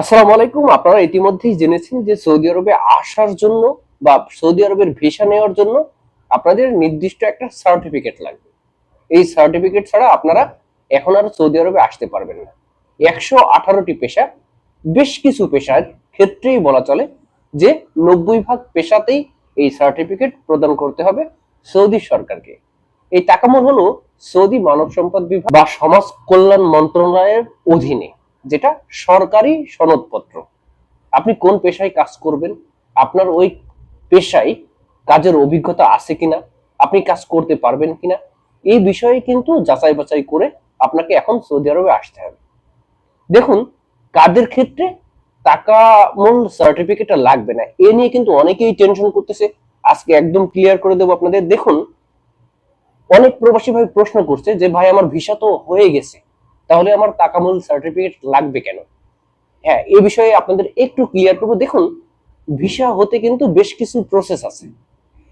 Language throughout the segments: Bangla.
আসসালামু আলাইকুম। আপনারা ইতিমধ্যেই জেনেছেন যে সৌদি আরবে আসার জন্য বা সৌদি আরবের ভিসা নেওয়ার জন্য আপনাদের নির্দিষ্ট একটা সার্টিফিকেট লাগবে। এই সার্টিফিকেট ছাড়া আপনারা এখন আর সৌদি আরবে আসতে পারবেন না। একশো আঠারোটি পেশা, বেশ কিছু পেশার ক্ষেত্রেই বলা চলে যে নব্বই ভাগ পেশাতেই এই সার্টিফিকেট প্রদান করতে হবে সৌদি সরকারকে। এই টাকামূল হলো সৌদি মানব সম্পদ বিভাগ বা সমাজ কল্যাণ মন্ত্রণালয়ের অধীনে। যেটা সরকারি সনদপত্র। আপনি কোন পেশায় কাজ করবেন, আপনার ওই পেশায় কাজের অভিজ্ঞতা আছে কিনা, আপনি কাজ করতে পারবেন কিনা, এই বিষয়ে কিন্তু যাচাই বাছাই করে আপনাকে এখন সৌদি আরবে আসতে হবে। দেখুন কাদের ক্ষেত্রে টাকা মূল সার্টিফিকেটটা লাগবে না। এ নিয়ে কিন্তু অনেকেই টেনশন করতেছে। আজকে একদম ক্লিয়ার করে দেবো আপনাদের। দেখুন, অনেক প্রবাসী ভাই প্রশ্ন করছে যে, ভাই, আমার ভিসা তো হয়ে গেছে। তাহলে আমার টাকামূল সার্টিফিকেট লাগবে কেন? হ্যাঁ এই বিষয়ে আপনাদের একটু ক্লিয়ার করব। দেখুন ভিসা হতে কিন্তু বেশ কিছু প্রসেস আছে।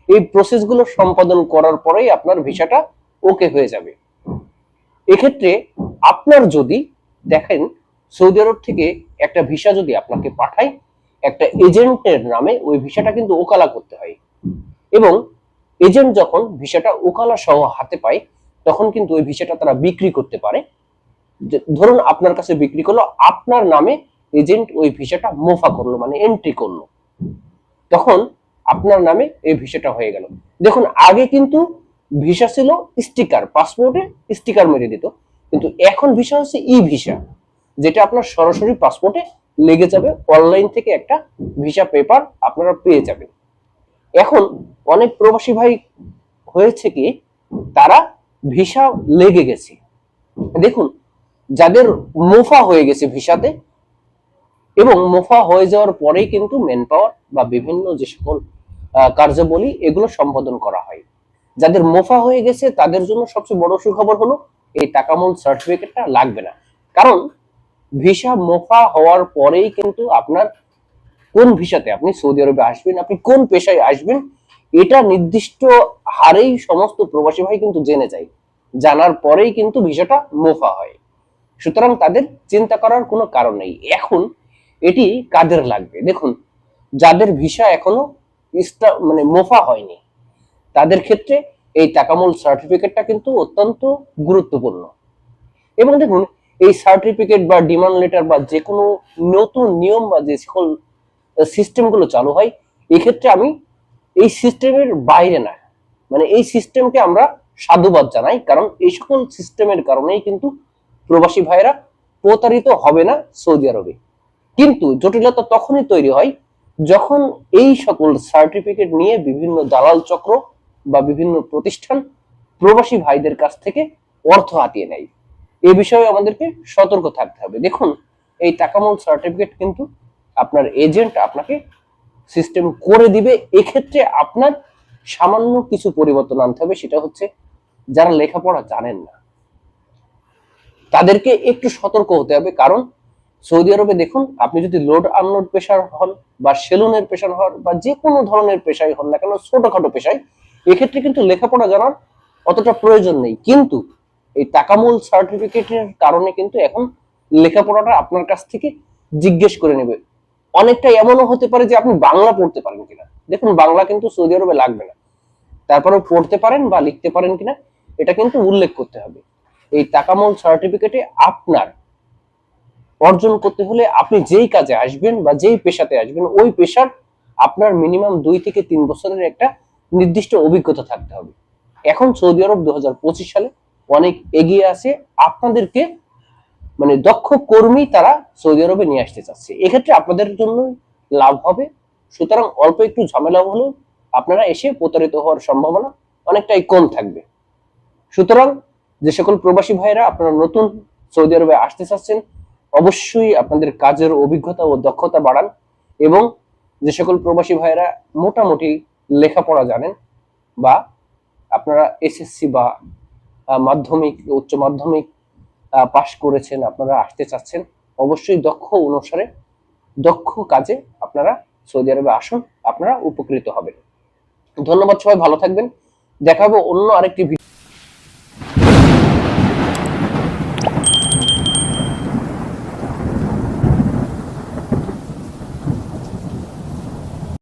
এই প্রসেসগুলো সম্পাদন করার পরেই আপনার ভিসাটা ওকে হয়ে যাবে। এক্ষেত্রে আপনার যদি, দেখেন, সৌদি আরব থেকে একটা ভিসা যদি আপনাকে পাঠায়, একটা এজেন্টের নামে ওই ভিসাটা কিন্তু ওকালা করতে হয়। এবং এজেন্ট যখন ভিসাটা ওকালা সহ হাতে পায়, তখন কিন্তু ওই ভিসাটা তারা বিক্রি করতে পারে। ধরুন আপনার কাছে বিক্রি করল, আপনার নামে এজেন্ট ওই ভিসাটা মোফা করল মানে এন্ট্রি করল। তখন আপনার নামে এই ভিসাটা হয়ে গেল। দেখুন, আগে কিন্তু ভিসা ছিল স্টিকার পাসপোর্টে স্টিকার মেরে দিত। কিন্তু এখন ভিসা হচ্ছে ই ভিসা যেটা আপনার সরাসরি পাসপোর্টে লেগে যাবে অনলাইন থেকে একটা ভিসা পেপার আপনারা পেয়ে যাবেন। এখন অনেক প্রবাসী ভাই হয়েছে কি, তারা ভিসা লেগে গেছে। দেখুন যাদের মোফা হয়ে গেছে ভিসাতে, এবং মোফা হয়ে যাওয়ার পরেই কিন্তু ম্যান পাওয়ার বা বিভিন্ন যে সকল কার্যাবলী, এগুলো সম্পাদন করা হয়। যাদের মোফা হয়ে গেছে, তাদের জন্য সবচেয়ে বড় সুখবর হলো, এই টাকামূল সার্টিফিকেটটা লাগবে না। কারণ, ভিসা মোফা হওয়ার পরেই কিন্তু আপনার কোন ভিসাতে, আপনি সৌদি আরবে আসবেন, আপনি কোন পেশায় আসবেন, এটা নির্দিষ্ট হারেই সমস্ত প্রবাসী ভাই কিন্তু জেনে যায়। জানার পরেই কিন্তু ভিসাটা মোফা হয়। সুতরাং তাদের চিন্তা করার কোনো কারণ নেই। এখন এটি কাদের লাগবে? দেখুন, যাদের ভিসা এখনও মানে মোফা হয়নি, তাদের ক্ষেত্রে এই টাকামূল সার্টিফিকেটটা কিন্তু অত্যন্ত গুরুত্বপূর্ণ। এবং দেখুন, এই সার্টিফিকেট বা ডিমান্ড লেটার বা যে কোনো নতুন নিয়ম বা যে সকল সিস্টেমগুলো চালু হয়, এক্ষেত্রে আমি এই সিস্টেমের বাইরে না। মানে এই সিস্টেমকে আমরা সাধুবাদ জানাই, কারণ এই সকল সিস্টেমের কারণেই কিন্তু প্রবাসী ভাইরা প্রতারিত হবে না সৌদি আরবে। কিন্তু জটিলতা তখনই তৈরি হয় যখন এই সকল সার্টিফিকেট নিয়ে বিভিন্ন দালাল চক্র বা বিভিন্ন প্রতিষ্ঠান প্রবাসী ভাইদের কাছ থেকে অর্থ হাতিয়ে নেয়। এ বিষয়ে আমাদেরকে সতর্ক থাকতে হবে। দেখুন, এই টাকামূল সার্টিফিকেট কিন্তু আপনার এজেন্ট আপনাকে সিস্টেম করে দিবে। এক্ষেত্রে আপনার সামান্য কিছু পরিবর্তন আনতে হবে, সেটা হচ্ছে যারা লেখাপড়া জানেন না। তাদেরকে একটু সতর্ক হতে হবে। কারণ সৌদি আরবে দেখুন, আপনি যদি লোড আনলোড পেশার হন বা সেলুনের পেশার হন বা যে কোনো ধরনের পেশায় হন না কেন, ছোটখাটো পেশায় এক্ষেত্রে কিন্তু লেখাপড়া জানার অতটা প্রয়োজন নেই। কিন্তু এই টাকামূল সার্টিফিকেটের কারণে কিন্তু এখন লেখাপড়াটা আপনার কাছ থেকে জিজ্ঞেস করে নেবে। অনেকটা এমনও হতে পারে যে আপনি বাংলা পড়তে পারেন কিনা। দেখুন, বাংলা কিন্তু সৌদি আরবে লাগবে না। তারপরে পড়তে পারেন বা লিখতে পারেন কিনা, এটা কিন্তু উল্লেখ করতে হবে। এই টাকামূল সার্টিফিকেটে আপনার অর্জন করতে হলে আপনি যেই কাজে আসবেন বা যেই পেশাতে আসবেন, ওই পেশার আপনার মিনিমাম দুই থেকে তিন বছরের একটা নির্দিষ্ট অভিজ্ঞতা থাকতে হবে। এখন সৌদি আরব দুহাজার পঁচিশ সালে অনেক এগিয়ে আছে, আপনাদেরকে মানে দক্ষ কর্মী তারা সৌদি আরবে নিয়ে আসতে চাচ্ছে। এক্ষেত্রে আপনাদের জন্য লাভ হবে, সুতরাং অল্প একটু ঝামেলা হলেও আপনারা এসে প্রতারিত হওয়ার সম্ভাবনা অনেকটাই কম থাকবে। সুতরাং যে সকল প্রবাসী ভাইরা আপনারা নতুন সৌদি আরবে আসতে চাচ্ছেন, অবশ্যই আপনাদের কাজের অভিজ্ঞতা ও দক্ষতা বাড়ান এবং যে সকল প্রবাসী ভাইরা মোটামুটি লেখাপড়া জানেন বা আপনারা এসএসসি বা মাধ্যমিক, উচ্চ মাধ্যমিক পাশ করেছেন, আপনারা আসতে চাচ্ছেন, অবশ্যই দক্ষ অনুসারে, দক্ষ কাজে আপনারা সৌদি আরবে আসুন, আপনারা উপকৃত হবেন। ধন্যবাদ সবাই, ভালো থাকবেন। দেখাবো অন্য আরেকটি ভিডিও